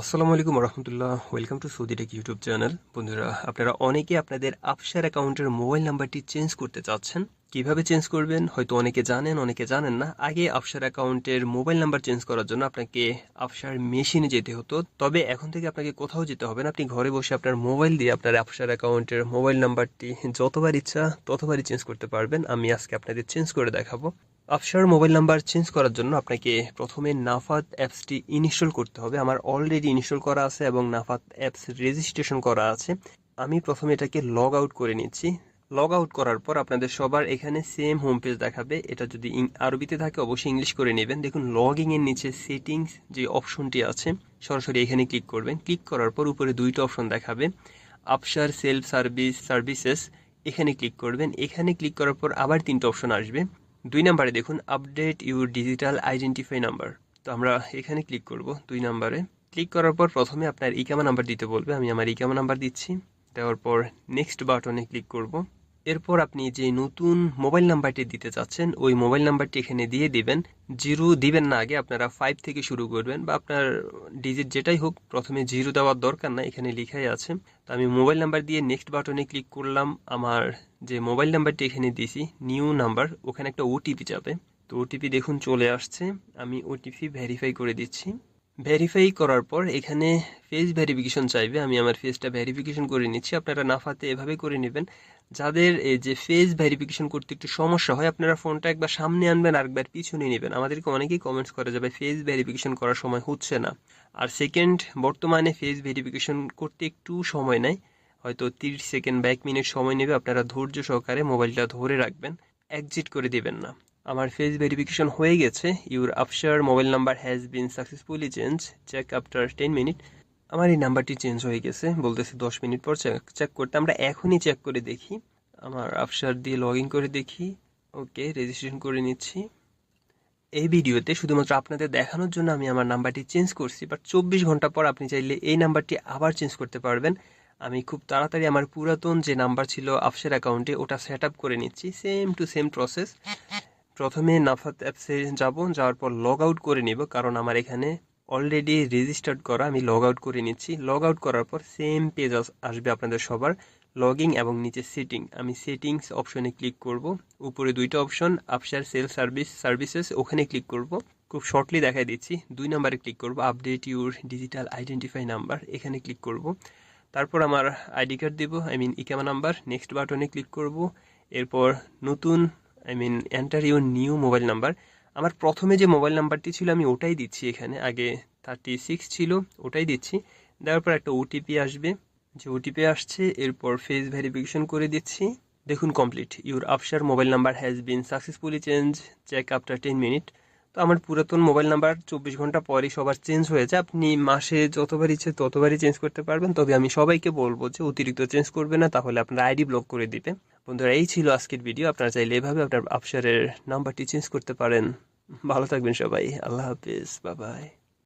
আসসালামু আলাইকুম রহমতুল্লাহ welcome to Saudi tech YouTube channel বন্ধুরা, আপনারা অনেকে আপনাদের আপসার অ্যাকাউন্টের মোবাইল নাম্বারটি চেঞ্জ করতে চাচ্ছেন। কীভাবে চেঞ্জ করবেন? হয়তো অনেকে জানেন অনেকে জানেন না। আগে আপসার অ্যাকাউন্টের মোবাইল নাম্বার চেঞ্জ করার জন্য আপনাকে আপসার মেশিনে যেতে হতো। তবে এখন থেকে আপনাকে কোথাও যেতে হবে না। আপনি ঘরে বসে আপনার মোবাইল দিয়ে আপনার আপসার অ্যাকাউন্টের মোবাইল নাম্বারটি যতবার ইচ্ছা ততবারই চেঞ্জ করতে পারবেন। আমি আজকে আপনাদের চেঞ্জ করে দেখাবো। আপসার মোবাইল নাম্বার চেঞ্জ করার জন্য আপনাকে প্রথমে নাফাত অ্যাপসটি ইনস্টল করতে হবে। আমার অলরেডি ইনস্টল করা আছে এবং নাফাত অ্যাপস রেজিস্ট্রেশন করা আছে। আমি প্রথমে এটাকে লগ আউট করে নিচ্ছি। লগ আউট করার পর আপনাদের সবার এখানে সেম হোম পেজ দেখাবে। এটা যদি আরবিতে থাকে, অবশ্যই ইংলিশ করে নেবেন। দেখুন লগিং এর নিচে সেটিংস যে অপশনটি আছে, সরাসরি এখানে ক্লিক করবেন। ক্লিক করার পর উপরে দুইটা অপশন দেখাবে। আপসার সেলফ সার্ভিস সার্ভিসেস এখানে ক্লিক করবেন। এখানে ক্লিক করার পর আবার তিনটা অপশন আসবে। দুই নাম্বারে দেখুন update your digital identify number তো আমরা এখানে ক্লিক করব দুই নাম্বারে। ক্লিক করার পর প্রথমে আপনার ইকামা নাম্বার দিতে বলবে। আমি আমার ইকামা নাম্বার দিচ্ছি। দেওয়ার পর নেক্সট বাটনে ক্লিক করব। এরপর আপনি যে নতুন মোবাইল নাম্বারটি দিতে চাচ্ছেন, ওই মোবাইল নাম্বারটি এখানে দিয়ে দিবেন। জিরো দিবেন না আগে, আপনারা ফাইভ থেকে শুরু করবেন বা আপনার ডিজিট যেটাই হোক, প্রথমে জিরো দেওয়ার দরকার না এখানে লিখাই আছে। তো আমি মোবাইল নাম্বার দিয়ে নেক্সট বাটনে ক্লিক করলাম, আমার যে মোবাইল নাম্বারটি এখানে দিয়েছি নিউ নাম্বার ওখানে একটা ওটিপি যাবে। তো ওটিপি দেখুন চলে আসছে, আমি ওটিপি ভেরিফাই করে দিচ্ছি। ভেরিফাই করার পর এখানে ফেস ভেরিফিকেশন চাইবে। আমি আমার ফেসটা ভেরিফিকেশন করে নিচ্ছি। আপনারা নাফাতে এভাবে করে নেবেন। যাদের এই যে ফেস ভেরিফিকেশন করতে একটু সমস্যা হয়, আপনারা ফোনটা একবার সামনে আনবেন আর একবার পিছনে নেবেন। আমাদেরকে অনেকেই কমেন্টস করা যাবে ফেস ভেরিফিকেশন করার সময় হচ্ছে না। আর সেকেন্ড বর্তমানে ফেস ভেরিফিকেশন করতে একটু সময় নেয়। হয়তো তিরিশ সেকেন্ড বা এক মিনিট সময় নেবে। আপনারা ধৈর্য সহকারে মোবাইলটা ধরে রাখবেন। এক্সিট করে দিবেন না। আমার ফেস ভেরিফিকেশন হয়ে গেছে। Your Absher mobile number has been successfully change check after ten minute আমার এই নাম্বারটি চেঞ্জ হয়ে গেছে, বলতেছে দশ মিনিট পর চেক চেক করতে। আমরা এখনই চেক করে দেখি। আমার আফসার দিয়ে লগ ইন করে দেখি। ওকে রেজিস্ট্রেশন করে নিচ্ছি। এই ভিডিওতে শুধুমাত্র আপনাদের দেখানোর জন্য আমি আমার নাম্বারটি চেঞ্জ করছি বাট চব্বিশ ঘণ্টা পর আপনি চাইলে এই নাম্বারটি আবার চেঞ্জ করতে পারবেন। আমি খুব তাড়াতাড়ি আমার পুরাতন যে নাম্বার ছিল আফসের অ্যাকাউন্টে ওটা সেট আপ করে নিচ্ছি। সেম টু সেম প্রসেস প্রথমে নাফাত অ্যাপসে যাব, যাওয়ার পর লগ আউট করে নিব, কারণ আমার এখানে অলরেডি রেজিস্টার্ড করা, আমি লগ আউট করে নিচ্ছি। লগ আউট করার পর সেম পেজ আসবে আপনাদের সবার লগিং এবং নিচে সেটিং আমি সেটিংস অপশনে ক্লিক করব। উপরে দুইটা option Absher self service services ওখানে ক্লিক করব। খুব শর্টলি দেখাই দিচ্ছি। দুই নাম্বারে ক্লিক করব update your digital identify number এখানে ক্লিক করব। তারপর আমার আইডি কার্ড দেবো আই মিন ইকামা নাম্বার নেক্সট বাটনে ক্লিক করব। এরপর নতুন I mean enter your new mobile number আমার প্রথমে যে মোবাইল নাম্বারটি ছিল, আমি ওটাই দিচ্ছি এখানে। আগে থার্টি সিক্স ছিল, ওটাই দিচ্ছি। দেওয়ার পর একটা ওটিপি আসবে। যে ওটিপি আসছে, এরপর ফেস ভেরিফিকেশন করে দিচ্ছি। দেখুন complete your Absher mobile number has been successfully change check after ten minute তো আমার পুরাতন মোবাইল নাম্বার চব্বিশ ঘণ্টা পরই সবার চেঞ্জ হয়েছে। আপনি মাসে যতবার ইচ্ছে ততবারই চেঞ্জ করতে পারবেন। তবে আমি সবাইকে বলব যে অতিরিক্ত চেঞ্জ করবে না, তাহলে আপনার আইডি ব্লক করে দিবে। বন্ধুরা, এই ছিল আজকের ভিডিও। আপনারা চাইলে এভাবে আপনার আফসারের নাম্বারটি চেঞ্জ করতে পারেন। ভালো থাকবেন সবাই। আল্লাহ হাফিজ। বাবাই